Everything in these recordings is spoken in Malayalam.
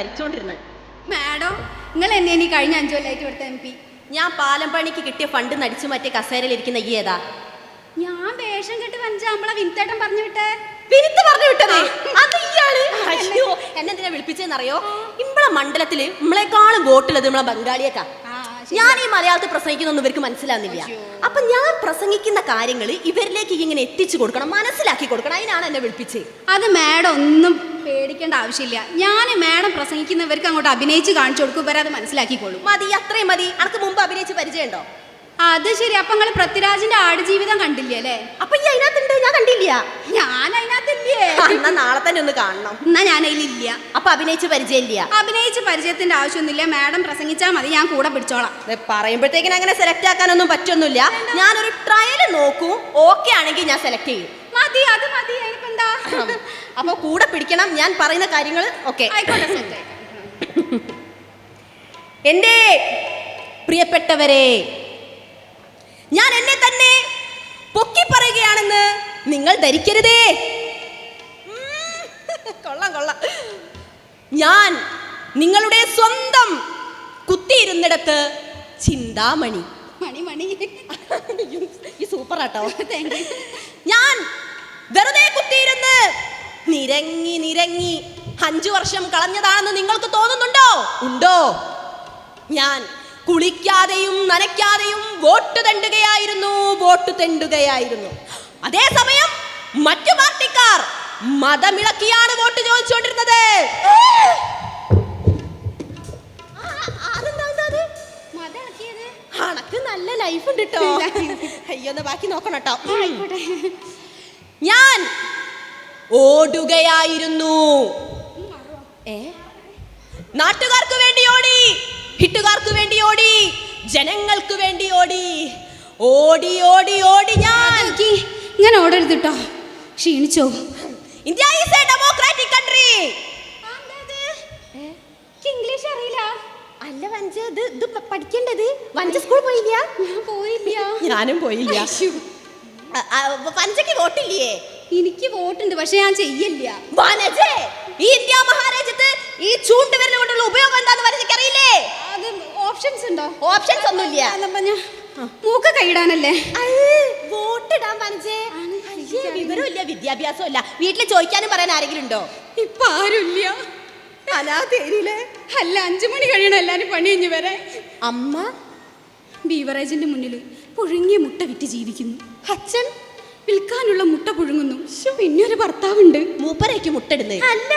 ഭരിച്ചോണ്ടിരുന്നത്. മാഡം നിങ്ങൾ എന്നെ ഇനി കഴിഞ്ഞ അഞ്ചു കൊല്ലായിട്ട് ഇവിടുത്തെ എം പി. ഞാൻ പാലം പണിക്ക് കിട്ടിയ ഫണ്ട് നടിച്ചു മറ്റേ കസേരയിലിരിക്കുന്ന ഈ ഏതാ? ഞാൻ വേഷം കെട്ട് വഞ്ചാമ്പള നമ്മളെ വിൻതേട്ടൻ പറഞ്ഞു വിട്ടേ. വിരുത്ത് പറഞ്ഞു വിട്ടതേ? അത് ഇയാൾ? അയ്യോ എന്നെ എന്തിനാ വിളിപ്പിച്ചെന്നറിയോ? ഇമ്പളെ മണ്ഡലത്തിൽ നമ്മളെക്കാളും വോട്ടുള്ളത് നമ്മളെ ബംഗാളിയേക്കാ. ഞാൻ ഈ മലയാളത്തിൽ പ്രസംഗിക്കുന്നൊന്നും ഇവർക്ക് മനസ്സിലാകുന്നില്ല. അപ്പൊ ഞാൻ പ്രസംഗിക്കുന്ന കാര്യങ്ങൾ ഇവരിലേക്ക് ഇങ്ങനെ എത്തിച്ചു കൊടുക്കണം മനസ്സിലാക്കി കൊടുക്കണം. അതിനാണ് എന്നെ വിളിപ്പിച്ചത് അത് മാഡം ഒന്നും പേടിക്കേണ്ട ആവശ്യമില്ല. ഞാൻ മാഡം പ്രസംഗിക്കുന്നവർക്ക് അങ്ങോട്ട് അഭിനയിച്ച് കാണിച്ചു കൊടുക്കും. വരെ അത് മനസ്സിലാക്കിക്കോളും. മതി അത്രയും മതി. അനക്ക് മുമ്പ് അഭിനയിച്ച് പരിചയമുണ്ടോ? അത് ശരി. അപ്പൊ നിങ്ങൾ പൃഥ്വിരാജിന്റെ ആടുജീവിതം കണ്ടില്ലേ അല്ലേ? അപ്പൊ ഈ അതിനകത്തുണ്ട്. ഞാൻ കണ്ടില്ല. ഞാൻ അതിനകത്തില്ലേ? എന്നാ നാളെ തന്നെ ഒന്ന് കാണണം. എന്നാ ഞാൻ അതിലില്ല. അപ്പൊ അഭിനയിച്ച് പരിചയമില്ല. അഭിനയിച്ച് പരിചയത്തിന്റെ ആവശ്യമൊന്നുമില്ല. മാഡം പ്രസംഗിച്ചാൽ മതി. ഞാൻ കൂടെ പിടിച്ചോളാം. പറയുമ്പോഴത്തേക്കിന് അങ്ങനെ സെലക്ട് ആക്കാനൊന്നും പറ്റൊന്നുമില്ല. ഞാനൊരു ട്രയൽ നോക്കും. ഓക്കെ ആണെങ്കിൽ ഞാൻ സെലക്ട് ചെയ്യും. മതി അത് മതി. അതിനിപ്പോ അപ്പൊ കൂടെ പിടിക്കണം ഞാൻ പറയുന്ന കാര്യങ്ങൾ ഓക്കെ. എന്റെ എന്റെ പ്രിയപ്പെട്ടവരെ ഞാൻ എന്നെ തന്നെ പൊക്കി പറയുകയാണെന്ന് നിങ്ങൾ ധരിക്കരുതേ. കൊള്ളാം കൊള്ളാം. ഞാൻ നിങ്ങളുടെ സ്വന്തം കുത്തിയിരുന്നിടത്ത് ചിന്താമണി. മണി മണി. ഈ സൂപ്പറാട്ടോ. താങ്ക് ഞാൻ വെറുതെ കുത്തിയിരുന്ന് നിരങ്ങി നിരങ്ങി. അഞ്ചു വർഷം കളഞ്ഞതാണെന്ന് നിങ്ങൾക്ക് തോന്നുന്നുണ്ടോ? ഉണ്ടോ? ഞാൻ കുളിക്കാതെയും നനയ്ക്കാതെയും വോട്ട് തെണ്ടുകയായിരുന്നു വോട്ട് തെണ്ടുകയായിരുന്നു. അതേസമയം മറ്റു പാർട്ടിക്കാർ മതമിളക്കിയാണ് വോട്ട് ചോദിച്ചുകൊണ്ടിരുന്നത്? അണക്ക് നല്ല ലൈഫ് ഉണ്ട് കേട്ടോ അയ്യോ ബാക്കി നോക്കണം കേട്ടോ ഓടുകയായിരുന്നു. ഏ? നാട്ടുകാർക്ക് വേണ്ടി ഓടി ഹിറ്റുകാർക്ക് വേണ്ടി ഓടി ജനങ്ങൾക്ക് വേണ്ടി ഓടി. ഓടി ഓടി ഓടി ഞാൻ. ഇങ്ങനെ ഓടരുത് കേട്ടോ ക്ഷീണിച്ചോ. India is a democratic country English അറിയില്ല. അല്ല വഞ്ച ഇത് ഇത് പഠിക്കേണ്ടത്? വഞ്ച സ്കൂൾ പോയില്ല? ഞാൻ പോയില്ല. ഞാനും പോയില്ല. അയ്യോ. വഞ്ചക്ക് വോട്ടില്ലേ? എനിക്ക് വോട്ടുണ്ട് പക്ഷെ ഞാൻ ചെയ്യില്ല. വനജേ ഈ ഇന്ത്യ മഹാരാജ്യത്ത് ഈ ചൂണ്ടുവിരൽ കൊണ്ടുള്ള ഉപയോഗം എന്താന്ന് വനജയ്ക്ക് അറിയില്ലേ? അത് ഓപ്ഷൻസ് ഉണ്ടോ? ഓപ്ഷൻസ് ഒന്നുമില്ല. മൂക്ക് കൈയിടാനല്ലേ? വോട്ടിടാൻ വനജേ. വിവരമില്ല വിദ്യാഭ്യാസം ഇല്ല വീട്ടിൽ ചോദിക്കാനും പറയാൻ ആരെങ്കിലും ഉണ്ടോ? ഇപ്പൊ ആരുമില്ല. അനാഥേരിയിലെ അല്ല അഞ്ചു മണി കഴിയണം എല്ലാരും പണി കഴിഞ്ഞ് വരെ അമ്മ? ബീവറേജിന്റെ മുന്നിൽ പുഴുങ്ങിയ മുട്ട വിറ്റ് ജീവിക്കുന്നു. അച്ഛൻ? വിൽക്കാനുള്ള മുട്ട പുഴുങ്ങുന്നു. പിന്നെ ഒരു ഭർത്താവുണ്ട്. മൂപ്പരയ്ക്ക് മുട്ടിടുന്നേ അല്ല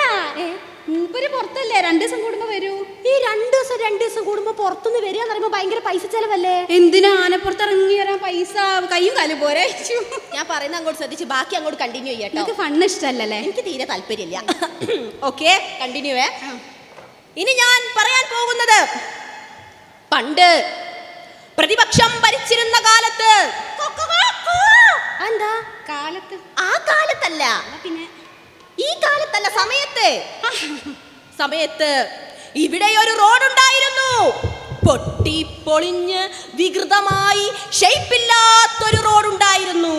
മൂപ്പര് പുറത്തല്ലേ? രണ്ടു ദിവസം കൂടുമ്പോ വരൂ. ഈ രണ്ടു ദിവസം രണ്ടു ദിവസം കൂടുമ്പോ പുറത്തുനിന്ന് വരിക എന്ന് പറയുമ്പോ ഭയങ്കര പൈസ ചെലവല്ലേ? എന്തിനാ ആനപ്പുറത്ത് ഇറങ്ങി വരാൻ പൈസ? കയ്യും കാലും പോരെ. ഞാൻ പറയുന്ന അങ്ങോട്ട് ശ്രദ്ധിച്ച് ബാക്കി അങ്ങോട്ട് കണ്ടിന്യൂ ചെയ്യട്ടോ എനിക്ക് ഫണ്ണ് ഇഷ്ടല്ലല്ലേ എനിക്ക് തീരെ താല്പര്യമില്ല. ഓക്കെ കണ്ടിന്യൂ ഏ. ഇനി ഞാൻ പറയാൻ പോകുന്നത് പണ്ട് പ്രതിപക്ഷം ഭരിച്ചിരുന്ന കാലത്ത് എന്താ കാലത്ത്. ആ കാലത്തല്ല. പിന്നെ? ഈ കാലത്തല്ല സമയത്ത്. സമയത്ത് ഇവിടെ ഒരു റോഡ് ഉണ്ടായിരുന്നു പൊട്ടി പൊളിഞ്ഞ് വികൃതമായി ഷേപ്പില്ലാത്തൊരു റോഡ് ഉണ്ടായിരുന്നു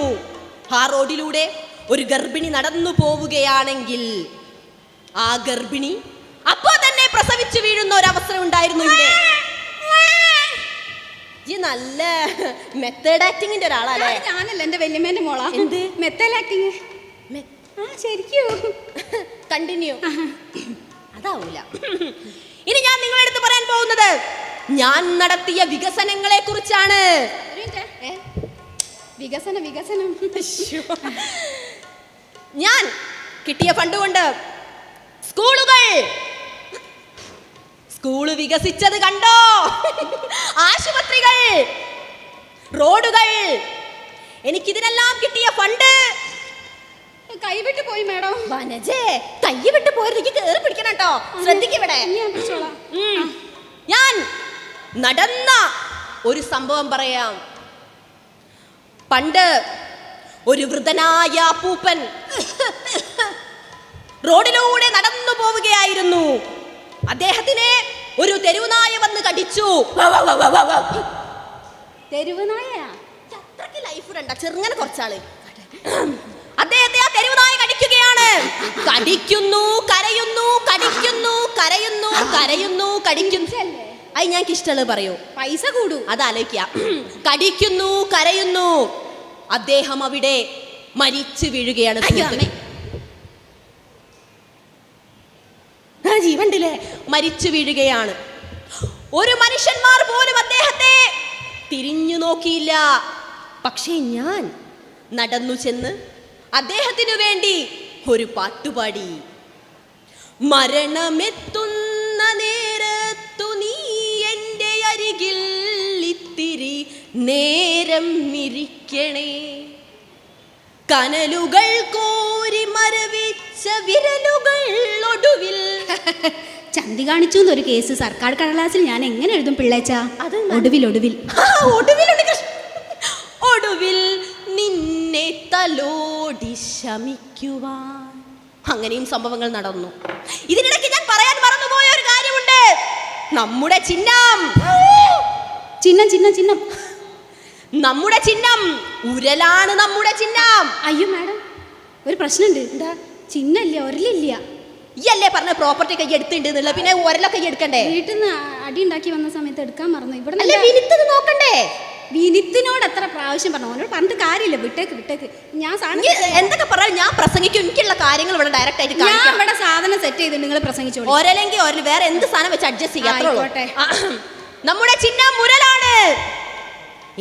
ആ റോഡിലൂടെ ഒരു ഗർഭിണി നടന്നു പോവുകയാണെങ്കിൽ ആ ഗർഭിണി അപ്പോ തന്നെ പ്രസവിച്ചു വീഴുന്ന ഒരു അവസരം ഉണ്ടായിരുന്നു ഇവിടെ. ഈ നല്ല മെത്തേഡ് ആക്ടിങ്ങിന്റെ ഒരാളല്ലേ? ഞാനല്ല എന്റെ വല്യമ്മേന്റെ മോളാ. എന്ത്? മെത്തൽ ആക്ടിങ് ആ ശരിക്കും. കണ്ടിന്യൂ അതാവൂല. ഇനി ഞാൻ നിങ്ങളുടെ അടുത്ത് പറയാൻ പോകുന്നത്. ഞാൻ നടത്തിയ വികസനങ്ങളെ കുറിച്ചാണ്. വികസനം വികസനം. ഞാൻ കിട്ടിയ ഫണ്ട് കൊണ്ട് സ്കൂളുകൾ സ്കൂൾ വികസിച്ചത് കണ്ടോ? ആശുപത്രികൾ റോഡുകൾ. എനിക്കിതിനെല്ലാം കിട്ടിയ ഫണ്ട്. കൈവിട്ട് പോയി മേഡം. വനജേ കൈ വിട്ട് പോരുന്നെങ്കിൽ കേറി പിടിക്കണം കേട്ടോ. ശ്രദ്ധിക്കവിടെ ഞാൻ നടന്ന ഒരു സംഭവം പറയാം. പണ്ട് ഒരു വൃദ്ധനായ പൂപ്പൻ റോഡിലൂടെ നടന്നു പോവുകയായിരുന്നു. അദ്ദേഹത്തിനെ ഒരു തെരുവുനായ വന്ന് കടിച്ചു. തെരുവ് നായയാ ലൈഫ് ഇടണ്ട ചെറുങ്ങനെ കുറച്ചാൾ. അദ്ദേഹത്തെ ആ തെരുവുനായ കടിക്കുകയാണ്. കടിക്കുന്നു കരയുന്നു കടിക്കുന്നു കരയുന്നു കരയുന്നു കടിക്കുന്നു. അത് ഞാൻ ഇഷ്ടമുള്ളത് പറയൂ. പൈസ അത് അതാലോചിക്ക കടിക്കുന്നു കരയുന്നു. അദ്ദേഹം അവിടെ മരിച്ചു വീഴുകയാണ് അയ്യോ, ജീവണ്ടില്ലേ മരിച്ചു വീഴുകയാണ്. ഒരു മനുഷ്യന്മാർ പോലും അദ്ദേഹത്തെ തിരിഞ്ഞു നോക്കിയില്ല. പക്ഷേ ഞാൻ നടന്നു ചെന്ന് അദ്ദേഹത്തിനു വേണ്ടി ഒരു പാട്ടുപാടി. മരണമെത്തുന്ന നേരത്തു നീ എന്റെ അരികിൽ ഇത്തിരി നേരം ഇരിക്കണേ. കനലുകൾ കോരി മരവിച്ച വിരലുകൾ ഒടുവിൽ. ചന്തി കാണിച്ചു എന്നൊരു കേസ്. സർക്കാർ കടലാസിൽ ഞാൻ എങ്ങനെ എഴുതും പിള്ളേച്ച? അത് ഒടുവിൽ ഒടുവിൽ. ഒടുവിൽ നിന്നെ തലോടി ശമിക്കുവാൻ. അങ്ങനെയും സംഭവങ്ങൾ നടന്നു. ഇതിനിടയ്ക്ക് ഞാൻ പറയാൻ മറന്നുപോയ ഒരു കാര്യമുണ്ട്. നമ്മുടെ ചിഹ്നം. ചിഹ്നം ചിഹ്നം ചിഹ്നം. നമ്മുടെ ചിഹ്നം. ഉരലാണ് നമ്മുടെ ചിഹ്നം. അയ്യോ മാഡം ഒരു പ്രശ്നമുണ്ട്. എന്താ? ചിഹ്നമില്ല ഒരലില്ല ഈ അല്ലേ പറഞ്ഞ പ്രോപ്പർട്ടി കൈ എടുത്തിട്ടുണ്ട് പിന്നെ ഒരലൊക്കെ എടുക്കണ്ടേ? വീട്ടിൽ നിന്ന് അടി ഉണ്ടാക്കി വന്ന സമയത്ത് എടുക്കാൻ മറന്നു. ഇവിടെ അല്ല വിനിത്തത് നോക്കണ്ടേ? വിനിത്തിനോട് എത്ര പ്രാവശ്യം പറഞ്ഞു? അവനോട് പറഞ്ഞിട്ട് കാര്യമില്ല. വിട്ടേക്ക് വിട്ടേക്ക്. ഞാൻ എന്തൊക്കെ പറഞ്ഞാൽ ഞാൻ പ്രസംഗിക്കും. എനിക്കുള്ള കാര്യങ്ങൾ ഇവിടെ ഡയറക്റ്റ് ആയിട്ട് ഞാൻ ഇവിടെ സാധനം സെറ്റ് ചെയ്ത് നിങ്ങൾ പ്രസംഗിച്ചു ഒരലെങ്കിൽ ഒരു വേറെ എന്ത് സാധനം വെച്ച് അഡ്ജസ്റ്റ് ചെയ്യാം? ആയിക്കോട്ടെ. നമ്മുടെ ചിഹ്നം മുരലാണ്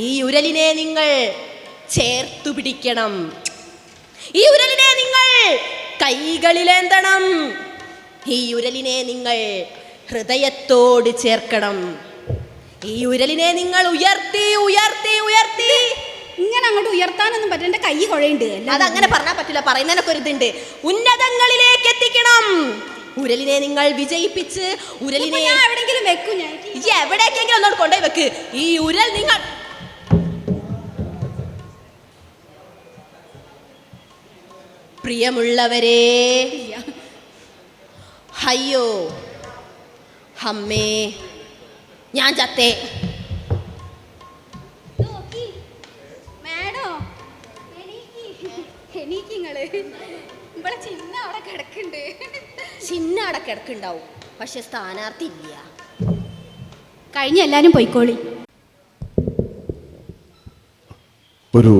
ഈ ഉരലിനെ നിങ്ങൾ ചേർത്തു പിടിക്കണം. ഈ ഉരലിനെ നിങ്ങൾ കൈകളിലേന്തണം. ഈ ഉരലിനെ നിങ്ങൾ ഹൃദയത്തോട് ചേർക്കണം. ഈ ഉരലിനെ നിങ്ങൾ ഉയർത്തി ഉയർത്തി ഉയർത്തി. ഇങ്ങനെ അങ്ങോട്ട് ഉയർത്താനൊന്നും പറ്റില്ല. കൈ കൈ അത് അങ്ങനെ പറഞ്ഞാൽ പറ്റില്ല പറയുന്നതിനൊക്കെ ഒരു ഇതുണ്ട്. ഉന്നതങ്ങളിലേക്ക് എത്തിക്കണം. ഉരലിനെ നിങ്ങൾ വിജയിപ്പിച്ച് ഉരലിനെ എവിടെയെങ്കിലും വെക്കും. ഞാൻ ഈ എവിടേക്കെങ്കിലും ഒന്നോട് കൊണ്ടുപോയി വെക്ക്. ഈ ഉരൽ നിങ്ങൾ പ്രിയമുള്ളവരെ. അയ്യോ. അമ്മേ. ഞാൻ ചത്തേ. ചിഹ്നം അവിടെ കിടക്കുന്നുണ്ട് ചിന്ന അവിടെ കിടക്കുണ്ടാവും പക്ഷെ സ്ഥാനാർത്ഥി ഇല്ല. കഴിഞ്ഞ എല്ലാരും പോയിക്കോളി. ഒരു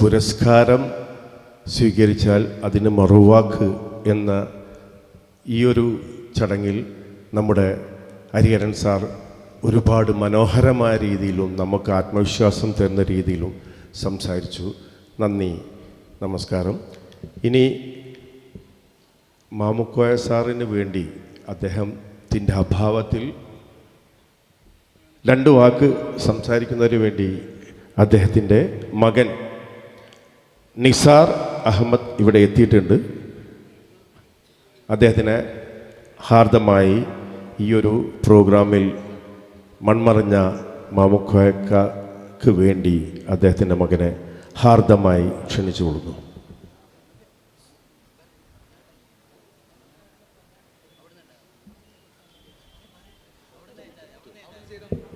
പുരസ്കാരം സ്വീകരിച്ചാൽ അതിന് മറുവാക്ക് എന്ന ഈ ഒരു ചടങ്ങിൽ നമ്മുടെ ഹരിഹരൻ സാർ ഒരുപാട് മനോഹരമായ രീതിയിലും നമുക്ക് ആത്മവിശ്വാസം തരുന്ന രീതിയിലും സംസാരിച്ചു. നന്ദി. നമസ്കാരം. ഇനി മാമുക്കോയ സാറിന് വേണ്ടി അദ്ദേഹത്തിന്റെ അഭാവത്തിൽ രണ്ട് വാക്ക് സംസാരിക്കുന്നതിന് വേണ്ടി അദ്ദേഹത്തിന്റെ മകൻ നിസാർ അഹമ്മദ് ഇവിടെ എത്തിയിട്ടുണ്ട്. അദ്ദേഹത്തിന് ഹാർദമായി ഈ ഒരു പ്രോഗ്രാമിൽ മൺമറഞ്ഞ മാമുക്കോയക്ക് വേണ്ടി അദ്ദേഹത്തിന്റെ മകനെ ഹാർദമായി ക്ഷണിച്ചു കൊടുക്കുന്നു.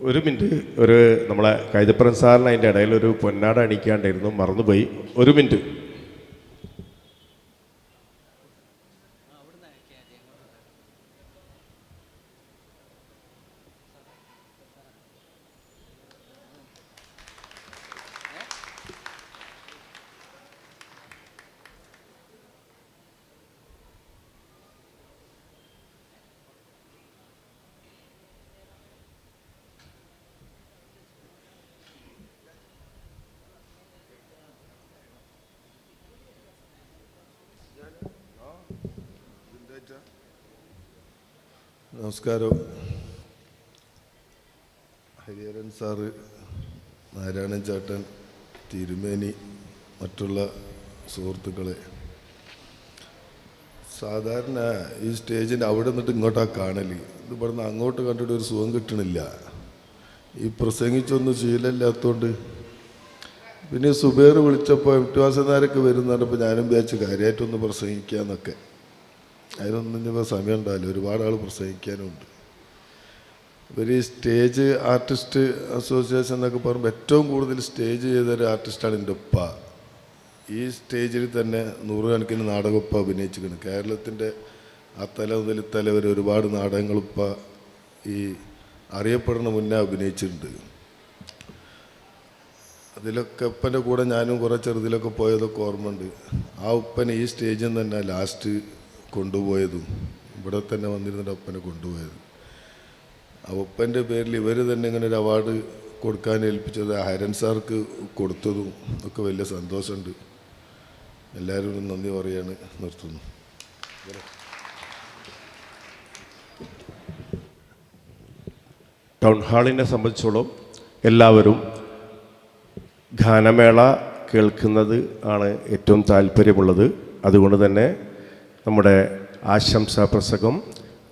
ഒരു മിനിറ്റ് ഒരു നമ്മളെ കൈതപ്പുറം സാറിന് അതിന്റെ ഇടയിൽ ഒരു പൊന്നാട അണിക്കാണ്ടായിരുന്നു മറന്നുപോയി. ഒരു മിനിറ്റ്. നമസ്കാരം. ഹരിഹരൻ സാറ് നാരായണൻ ചേട്ടൻ തിരുമേനി മറ്റുള്ള സുഹൃത്തുക്കളെ. സാധാരണ ഈ സ്റ്റേജിന്റെ അവിടെ നിന്നിട്ട് ഇങ്ങോട്ടാ കാണൽ ഇത് ഇവിടുന്ന് അങ്ങോട്ട് കണ്ടിട്ട് ഒരു സുഖം കിട്ടണില്ല. ഈ പ്രസംഗിച്ചൊന്നും ശീലമില്ലാത്തതുകൊണ്ട് പിന്നെ സുബേർ വിളിച്ചപ്പോൾ എം വരുന്നുണ്ടപ്പോൾ ഞാനും വിചാരിച്ചു കാര്യമായിട്ടൊന്ന് പ്രസംഗിക്കാന്നൊക്കെ. അതിനൊന്നും ഇപ്പോൾ സമയം ഉണ്ടാവില്ല. ഒരുപാട് ആൾ പ്രസംഗിക്കാനുണ്ട് ഇവർ ഈ സ്റ്റേജ് ആർട്ടിസ്റ്റ് അസോസിയേഷൻ എന്നൊക്കെ പറയുമ്പോൾ ഏറ്റവും കൂടുതൽ സ്റ്റേജ് ചെയ്ത ഒരു ആർട്ടിസ്റ്റാണ് എന്റെ ഉപ്പ ഈ സ്റ്റേജിൽ തന്നെ നൂറുകണക്കിന് നാടകമൊപ്പം അഭിനയിച്ചിരിക്കുന്നു. കേരളത്തിന്റെ ആ തല മുതൽ തല വരെ ഒരുപാട് നാടകങ്ങളിപ്പ ഈ അറിയപ്പെടുന്ന മുന്നേ അഭിനയിച്ചിട്ടുണ്ട്. അതിലൊക്കെ ഉപ്പന്റെ കൂടെ ഞാനും കുറേ ചെറുതിലൊക്കെ പോയതൊക്കെ ഓർമ്മയുണ്ട്. ആ ഉപ്പൻ ഈ സ്റ്റേജിൽ നിന്ന് തന്നെ ലാസ്റ്റ് കൊണ്ടുപോയതും ഇവിടെ തന്നെ വന്നിരുന്നിട്ട് അപ്പനെ കൊണ്ടുപോയത്. ആ ഒപ്പന്റെ പേരിൽ ഇവർ തന്നെ ഇങ്ങനെ ഒരു അവാർഡ് കൊടുക്കാൻ ഏൽപ്പിച്ചത് ഹരൻ സാർക്ക് കൊടുത്തതും ഒക്കെ വലിയ സന്തോഷമുണ്ട്. എല്ലാവരും നന്ദി പറയാണ് നിർത്തുന്നു. ടൗൺ ഹാളിനെ സംബന്ധിച്ചോളം എല്ലാവരും ഗാനമേള കേൾക്കുന്നത് ആണ് ഏറ്റവും താല്പര്യമുള്ളത്. അതുകൊണ്ട് തന്നെ നമ്മുടെ ആശംസാ പ്രസംഗം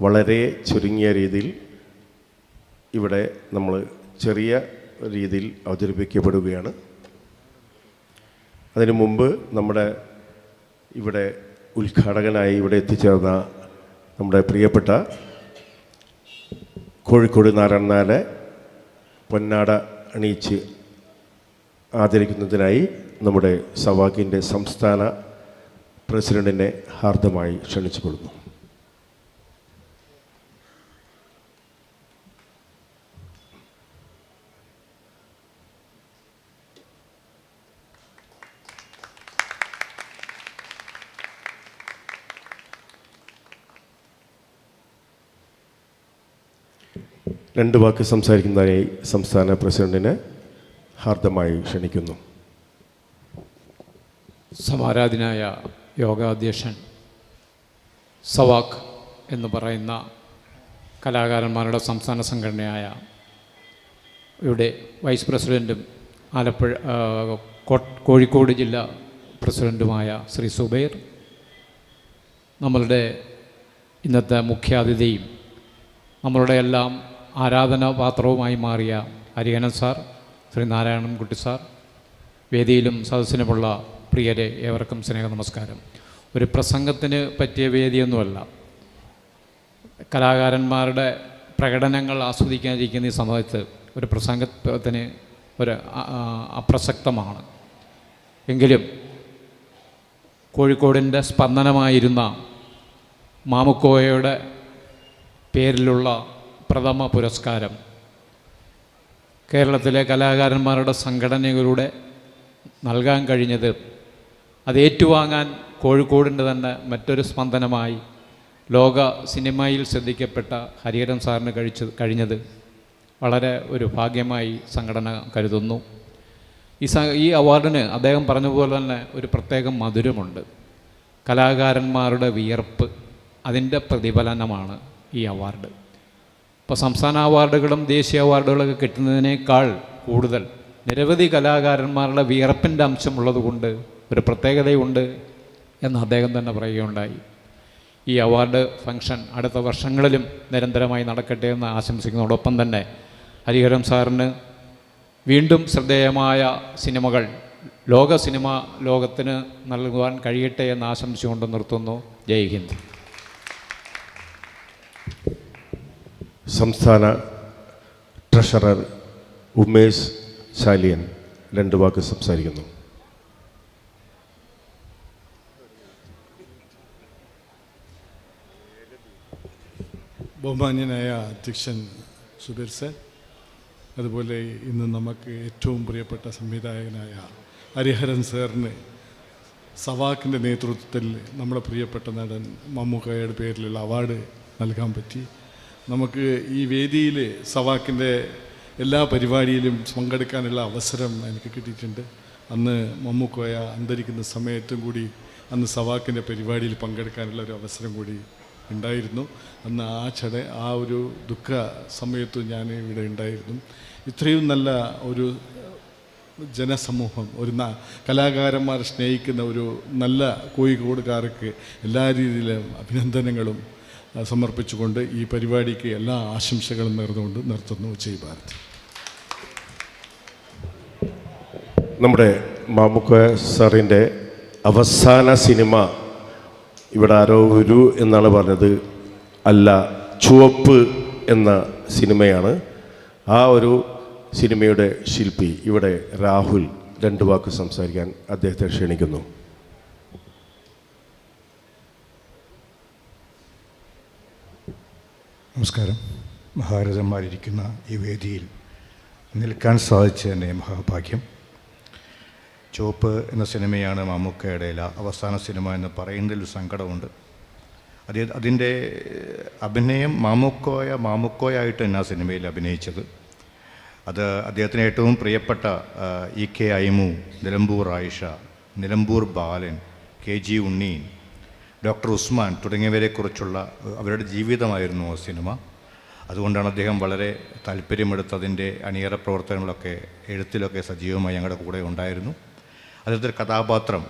വളരെ ചുരുങ്ങിയ രീതിയിൽ ഇവിടെ നമ്മൾ ചെറിയ രീതിയിൽ അവതരിപ്പിക്കപ്പെടുകയാണ്. അതിനു മുമ്പ് നമ്മുടെ ഇവിടെ ഉദ്ഘാടകനായി ഇവിടെ എത്തിച്ചേർന്ന നമ്മുടെ പ്രിയപ്പെട്ട കോഴിക്കോട് നാരായണനാലെ പൊന്നാട അണിയിച്ച് ആദരിക്കുന്നതിനായി നമ്മുടെ സവാക്കിന്റെ സംസ്ഥാന പ്രസിഡന്റിനെ ഹാർദമായി ക്ഷണിച്ചുകൊള്ളുന്നു. രണ്ട് വാക്ക് സംസാരിക്കുന്നതിനായി സംസ്ഥാന പ്രസിഡന്റിനെ ഹാർദമായി ക്ഷണിക്കുന്നു. സമാരാധനായ യോഗാധ്യക്ഷൻ സവാക്ക് എന്ന് പറയുന്ന കലാകാരന്മാരുടെ സംസ്ഥാന സംഘടനയായ ഇവിടെ വൈസ് പ്രസിഡന്റും ആലപ്പുഴ കോഴിക്കോട് ജില്ലാ പ്രസിഡന്റുമായ ശ്രീ സുബൈർ നമ്മളുടെ ഇന്നത്തെ മുഖ്യാതിഥിയും നമ്മളുടെ എല്ലാം ആരാധനാപാത്രവുമായി മാറിയ ഹരിഹനൻ സാർ ശ്രീ നാരായണൻകുട്ടി സാർ വേദിയിലും സദസ്സിനുമുള്ള പ്രിയരെ ഏവർക്കും സ്നേഹ നമസ്കാരം ഒരു പ്രസംഗത്തിന് പറ്റിയ വേദിയൊന്നുമല്ല. കലാകാരന്മാരുടെ പ്രകടനങ്ങൾ ആസ്വദിക്കാതിരിക്കുന്ന ഈ സമയത്ത് ഒരു പ്രസംഗത്തിന് ഒരു അപ്രസക്തമാണ്. എങ്കിലും കോഴിക്കോടിന്റെ സ്പന്ദനമായിരുന്ന മാമുക്കോയയുടെ പേരിലുള്ള പ്രഥമ പുരസ്കാരം കേരളത്തിലെ കലാകാരന്മാരുടെ സംഘടനകളുടെ നൽകാൻ കഴിഞ്ഞത് അത് ഏറ്റുവാങ്ങാൻ കോഴിക്കോടിന്റെ തന്നെ മറ്റൊരു സ്പന്ദനമായി ലോക സിനിമയിൽ ശ്രദ്ധിക്കപ്പെട്ട ഹരിഹരൻ സാറിന് കഴിച്ചു കഴിഞ്ഞത് വളരെ ഒരു ഭാഗ്യമായി സംഘടന കരുതുന്നു. ഈ സ ഈ അവാർഡിന് അദ്ദേഹം പറഞ്ഞതുപോലെ പോലെ തന്നെ ഒരു പ്രത്യേക മധുരമുണ്ട്. കലാകാരന്മാരുടെ വിയർപ്പ് അതിന്റെ പ്രതിഫലനമാണ് ഈ അവാർഡ്. ഇപ്പോൾ സംസ്ഥാന അവാർഡുകളും ദേശീയ അവാർഡുകളൊക്കെ കിട്ടുന്നതിനേക്കാൾ കൂടുതൽ നിരവധി കലാകാരന്മാരുടെ വിയർപ്പിന്റെ അംശമുള്ളത് കൊണ്ട് ഒരു പ്രത്യേകതയുണ്ട് എന്ന് അദ്ദേഹം തന്നെ പറയുകയുണ്ടായി. ഈ അവാർഡ് ഫംഗ്ഷൻ അടുത്ത വർഷങ്ങളിലും നിരന്തരമായി നടക്കട്ടെ എന്ന് ആശംസിക്കുന്നതോടൊപ്പം തന്നെ ഹരിഹരം സാറിന് വീണ്ടും ശ്രദ്ധേയമായ സിനിമകൾ ലോക സിനിമ ലോകത്തിന് നൽകുവാൻ കഴിയട്ടെ എന്ന് ആശംസിച്ചുകൊണ്ട് നിർത്തുന്നു. ജയ് ഹിന്ദ്. സംസ്ഥാന ട്രഷറർ ഉമേഷ് ശാലിയൻ രണ്ട് വാക്ക് സംസാരിക്കുന്നു. ബഹുമാന്യനായ അധ്യക്ഷൻ സുബീർ സർ അതുപോലെ ഇന്ന് നമുക്ക് ഏറ്റവും പ്രിയപ്പെട്ട സംവിധായകനായ ഹരിഹരൻ സാറിന് സവാക്കിന്റെ നേതൃത്വത്തിൽ നമ്മുടെ പ്രിയപ്പെട്ട നടൻ മമ്മൂക്കയുടെ പേരിലുള്ള അവാർഡ് നൽകാൻ പറ്റി. നമുക്ക് ഈ വേദിയിൽ സവാക്കിന്റെ എല്ലാ പരിപാടിയിലും പങ്കെടുക്കാനുള്ള അവസരം എനിക്ക് കിട്ടിയിട്ടുണ്ട്. അന്ന് മമ്മൂക്കോയ അന്തരിക്കുന്ന സമയത്തും കൂടി അന്ന് സവാക്കിന്റെ പരിപാടിയിൽ പങ്കെടുക്കാനുള്ള ഒരു അവസരം കൂടി ഉണ്ടായിരുന്നു. അന്ന് ആ ചട ആ ഒരു ദുഃഖ സമയത്ത് ഞാൻ ഇവിടെ ഉണ്ടായിരുന്നു. ഇത്രയും നല്ല ഒരു ജനസമൂഹം ഒരു കലാകാരന്മാരെ സ്നേഹിക്കുന്ന ഒരു നല്ല കോഴിക്കോടുകാർക്ക് എല്ലാ രീതിയിലും അഭിനന്ദനങ്ങളും സമർപ്പിച്ചുകൊണ്ട് ഈ പരിപാടിക്ക് എല്ലാ ആശംസകളും നേർന്നുകൊണ്ട് നിർത്തുന്നു. ജയ് ഭാരത്. നമ്മുടെ മാമുക്ക സാറിന്റെ അവസാന സിനിമ ഇവിടെ ആരോ ഒരു എന്നാണ് പറഞ്ഞത്. അല്ല ചുവപ്പ് എന്ന സിനിമയാണ്. ആ ഒരു സിനിമയുടെ ശില്പി ഇവിടെ രാഹുൽ രണ്ട് വാക്ക് സംസാരിക്കാൻ അദ്ദേഹത്തെ ക്ഷണിക്കുന്നു. നമസ്കാരം. മഹാരഥന്മാരിരിക്കുന്ന ഈ വേദിയിൽ നിൽക്കാൻ സാധിച്ചതിന്റെ മഹാഭാഗ്യം. ചുവപ്പ് എന്ന സിനിമയാണ് മമ്മൂക്കയുടെ അവസാന സിനിമ എന്ന് പറയുന്നതിൽ സങ്കടമുണ്ട്. അതേ അതിന്റെ അഭിനയം മാമുക്കോയ മാമുക്കോയായിട്ട് തന്നെ ആ സിനിമയിൽ അഭിനയിച്ചത്. അത് അദ്ദേഹത്തിന് ഏറ്റവും പ്രിയപ്പെട്ട E K Aimu Nilambur Ayisha Nilambur Balan K G Unneen doctor Usman തുടങ്ങിയവരെക്കുറിച്ചുള്ള അവരുടെ ജീവിതമായിരുന്നു ആ സിനിമ. അതുകൊണ്ടാണ് അദ്ദേഹം വളരെ താല്പര്യമെടുത്ത് അതിന്റെ അണിയറ പ്രവർത്തനങ്ങളൊക്കെ എഴുത്തിലൊക്കെ സജീവമായി ഞങ്ങളുടെ കൂടെ ഉണ്ടായിരുന്നു. അദ്ദേഹത്തിന്റെ കഥാപാത്രം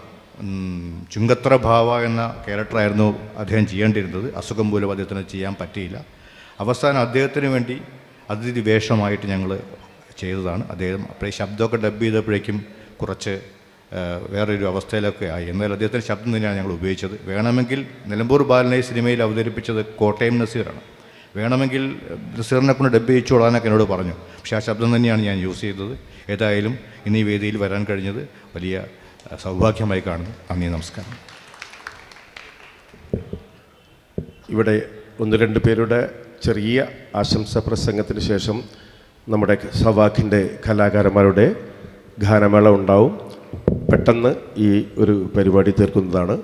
ചുങ്കത്ര ഭാവ എന്ന ക്യാരക്ടറായിരുന്നു അദ്ദേഹം ചെയ്യേണ്ടിയിരുന്നത്. അസുഖം മൂലം അദ്ദേഹത്തിന് ചെയ്യാൻ പറ്റിയില്ല. അവസാനം അദ്ദേഹത്തിന് വേണ്ടി അതിഥി വേഷമായിട്ട് ഞങ്ങൾ ചെയ്തതാണ്. അദ്ദേഹം അപ്പോഴേ ശബ്ദമൊക്കെ ഡബ് ചെയ്തപ്പോഴേക്കും കുറച്ച് വേറൊരു അവസ്ഥയിലൊക്കെ ആയി. എന്നാൽ അദ്ദേഹത്തിന്റെ ശബ്ദം തന്നെയാണ് ഞങ്ങൾ ഉപയോഗിച്ചത്. വേണമെങ്കിൽ നിലമ്പൂർ ബാലനെ സിനിമയിൽ അവതരിപ്പിച്ചത് കോട്ടയം നസീറാണ്. വേണമെങ്കിൽ നസീറിനെ കൊണ്ട് ഡബ് ചെയ്യിച്ചോളാനൊക്കെ എന്നോട് പറഞ്ഞു. പക്ഷേ ആ ശബ്ദം തന്നെയാണ് ഞാൻ യൂസ് ചെയ്തത്. ഏതായാലും ഇന്ന് ഈ വേദിയിൽ വരാൻ കഴിഞ്ഞത് വലിയ സൗഭാഗ്യമായി കാണുന്നു. നന്ദി നമസ്കാരം. ഇവിടെ ഒന്ന് രണ്ട് പേരുടെ ചെറിയ ആശംസ പ്രസംഗത്തിന് ശേഷം നമ്മുടെ സവാക്കിന്റെ കലാകാരന്മാരുടെ ഗാനമേള ഉണ്ടാവും. പെട്ടെന്ന് ഈ ഒരു പരിപാടി തീർക്കുന്നതാണ്.